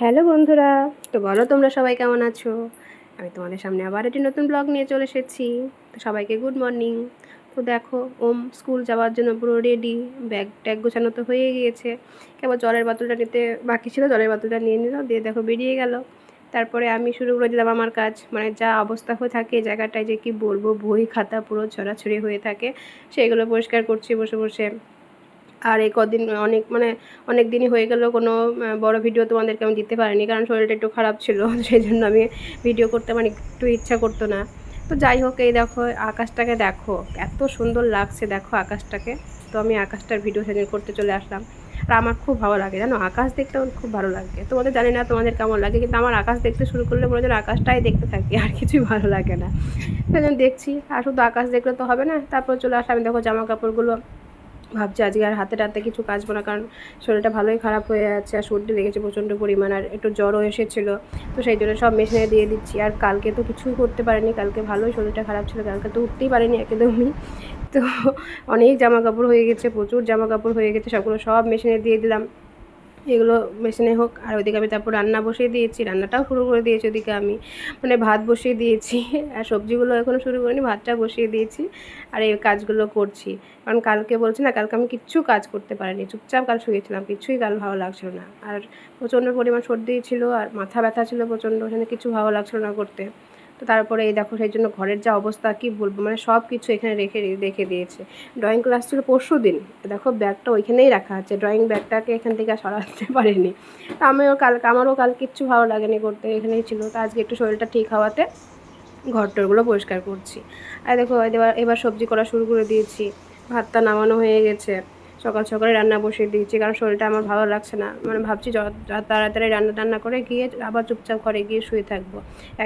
Hello বন্ধুরা, তো বলো তোমরা সবাই কেমন আছো? আমি তোমাদের সামনে আবার একটি নতুন ব্লগ নিয়ে চলে এসেছি। তো সবাইকে গুড মর্নিং তো দেখো, ওম স্কুল যাওয়ার জন্য পুরো রেডি ব্যাগ ট্যাগ গোছানো তো হয়ে গিয়েছে। কেবল জলের বোতলটা নিতে বাকি ছিল, জলের বোতলটা নিয়ে নিল, দিয়ে দেখো বেরিয়ে গেল। তারপরে আমি শুরু করে দিলাম আমার কাজ মানে যা অবস্থা হয়ে থাকে জায়গাটায় যে কি বলব, বই খাতা পুরো ছড়াছড়ি হয়ে থাকে। সেগুলো পরিষ্কার করছি, বসে বসে আর এই কদিন অনেক মানে অনেক দিনই হয়ে গেল কোনো বড় ভিডিও তোমাদেরকে আমি দিতে পারিনি, কারণ শরীরটা একটু খারাপ ছিল, সেই জন্য আমি ভিডিও করতে মানে একটু ইচ্ছা করতো না। তো যাই হোক, এই দেখো, আকাশটাকে দেখো, এত সুন্দর লাগছে, দেখো আকাশটাকে। তো আমি আকাশটার ভিডিও সেদিন করতে চলে আসলাম। আর আমার খুব ভালো লাগে, জানো, আকাশ দেখতে আমার খুব ভালো লাগে। তোমাদের জানি না তোমাদের কেমন লাগে, কিন্তু আমার আকাশ দেখতে শুরু করলে মনে হয় আকাশটাই দেখতে থাকি, আর কিছুই ভালো লাগে না। জন্য দেখছি, আর শুধু আকাশ দেখলে তো হবে না, তারপর চলে আসলাম, দেখো জামা কাপড়গুলো ভাবছি আজকে আর হাতে টাতে কিছু কাজবো না কারণ শরীরটা ভালোই খারাপ হয়ে আছে আর সর্দি লেগেছে প্রচণ্ড পরিমাণ আর একটু জ্বরও এসেছিল। তো সেই জন্য সব মেশিনে দিয়ে দিচ্ছি। আর কালকে তো কিছুই করতে পারিনি, কালকে ভালোই শরীরটা খারাপ ছিল, কালকে তো উঠতেই পারিনি একদমই। তো অনেক জামা কাপড় হয়ে গেছে, প্রচুর জামা কাপড় হয়ে গেছে, সবগুলো সব মেশিনে দিয়ে দিলাম। এগুলো মেশিনে হোক। আর ওইদিকে আমি তারপর রান্না বসিয়ে দিয়েছি, রান্নাটাও শুরু করে দিয়েছি ওদিকে আমি। মানে ভাত বসিয়ে দিয়েছি, আর সবজিগুলো এখনও শুরু করিনি, ভাতটা বসিয়ে দিয়েছি, আর এই কাজগুলো করছি। কারণ কালকে বলছি না, কালকে আমি কিচ্ছু কাজ করতে পারিনি, চুপচাপ কাল শুয়েছিলাম, কিছুই কাল ভালো লাগছিল না। আর প্রচণ্ড পরিমাণ সর্দি ছিল, আর মাথা ব্যথা ছিল প্রচণ্ড সেখানে কিছু ভালো লাগছিল না করতে। তারপরে এই দেখো, সেই জন্য ঘরের যা অবস্থা, কি বলব মানে সব কিছু এখানে রেখে রেখে দিয়েছে। ড্রয়িং ক্লাস ছিল পরশু দিন। দেখো, ব্যাগটা ওইখানেই রাখা আছে। ড্রয়িং ব্যাগটাকে এখান থেকে আর সরাতে পারিনি। তো আমিও কাল, আমারও কাল কিচ্ছু ভালো লাগেনি করতে, এখানেই ছিল। তো আজকে একটু শরীরটা ঠিক হওয়াতে ঘর টরগুলো পরিষ্কার করছি। আর দেখো, এবার এবার সবজি করা শুরু করে দিয়েছি। ভাতটা নামানো হয়ে গেছে। সকাল সকালে রান্না বসিয়ে দিয়েছি, কারণ শরীরটা আমার ভালো লাগছে না। মানে ভাবছি তাড়াতাড়ি রান্না টান্না করে গিয়ে আবার চুপচাপ ঘরে গিয়ে শুয়ে থাকব।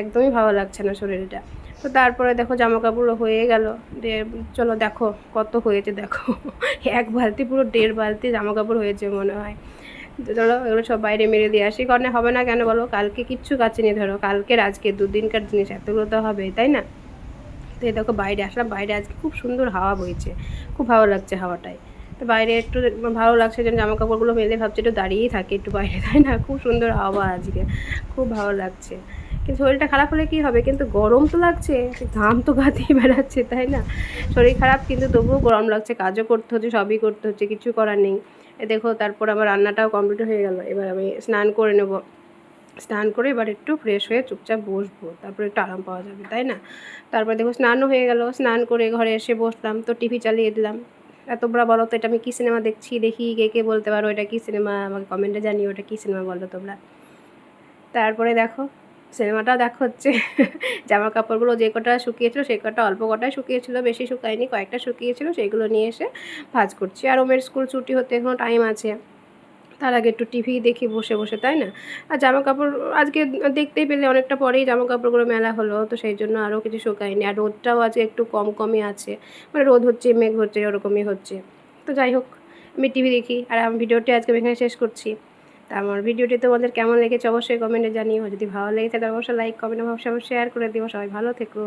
একদমই ভালো লাগছে না শরীরটা। তো তারপরে দেখো জামা কাপড় হয়ে গেল। দিয়ে চলো দেখো কত হয়েছে, দেখো। এক বালতি, পুরো দেড় বালতি জামা কাপড় হয়েছে মনে হয়। চলো এগুলো সব বাইরে মেরে দিয়ে আসি, কারণে হবে না কেন বলো? কালকে কিচ্ছু কাচিনি ধরো। কালকের আজকে দুদিনকার জিনিস, এতগুলো তো হবে, তাই না? তো এই দেখো বাইরে আসলাম, বাইরে আজকে খুব সুন্দর হাওয়া বইছে। খুব ভালো লাগছে হাওয়াটায় তো বাইরে, একটু ভালো লাগছে যেন জামা কাপড়গুলো মেলে, ভাবছে একটু দাঁড়িয়েই থাকে একটু বাইরে, তাই না? খুব সুন্দর হাওয়া আজকে, খুব ভালো লাগছে। কিন্তু শরীরটা খারাপ হলে কী হবে? কিন্তু গরম তো লাগছে, ঘাম তো গা বেড়াচ্ছে, তাই না? শরীর খারাপ, কিন্তু তবুও গরম লাগছে, কাজও করতে হচ্ছে, সবই করতে হচ্ছে, কিছু করার নেই। এ দেখো, তারপর আমার রান্নাটাও কমপ্লিট হয়ে গেল, এবার আমি স্নান করে নেব। স্নান করে এবার একটু ফ্রেশ হয়ে চুপচাপ বসবো, তারপরে একটু আরাম পাওয়া যাবে, তাই না? তারপর দেখো, স্নানও হয়ে গেল, স্নান করে ঘরে এসে বসলাম, তো টিভি চালিয়ে দিলাম। বড় বলো তো, এটা আমি কী সিনেমা দেখছি? দেখি কে কে বলতে পারো, এটা কী সিনেমা আমাকে কমেন্টে জানিও ওটা কী সিনেমা বলো তোমরা? তারপরে দেখো সিনেমাটা দেখো হচ্ছে জামা কাপড়গুলো যে কটা শুকিয়েছিল, সে কটা অল্প কটাই শুকিয়েছিল, বেশি শুকায়নি, কয়েকটা শুকিয়েছিল সেইগুলো নিয়ে এসে ভাজ করছি। আর ওমের স্কুল ছুটি হতে এখনও টাইম আছে। তার আগে একটু টিভি দেখি বসে বসে, তাই না? আর জামা কাপড় আজকে দেখতেই পেলে অনেকটা পরেই জামা কাপড়গুলো মেলা হলো, তো সেই জন্য আরও কিছু শুকায়নি। আর রোদটাও আজকে একটু কম, কমই আছে। মানে রোদ হচ্ছে, মেঘ হচ্ছে, ওরকমই হচ্ছে। তো যাই হোক, আমি টিভি দেখি আর আমি ভিডিওটি আজকে আমি এখানে শেষ করছি। তা আমার ভিডিওটি তোমাদের কেমন লেগেছে অবশ্যই কমেন্টে জানিও। যদি ভালো লেগে থাকে, অবশ্যই লাইক কমেন্ট অবশ্যই শেয়ার করে দিও। সবাই ভালো থেকো।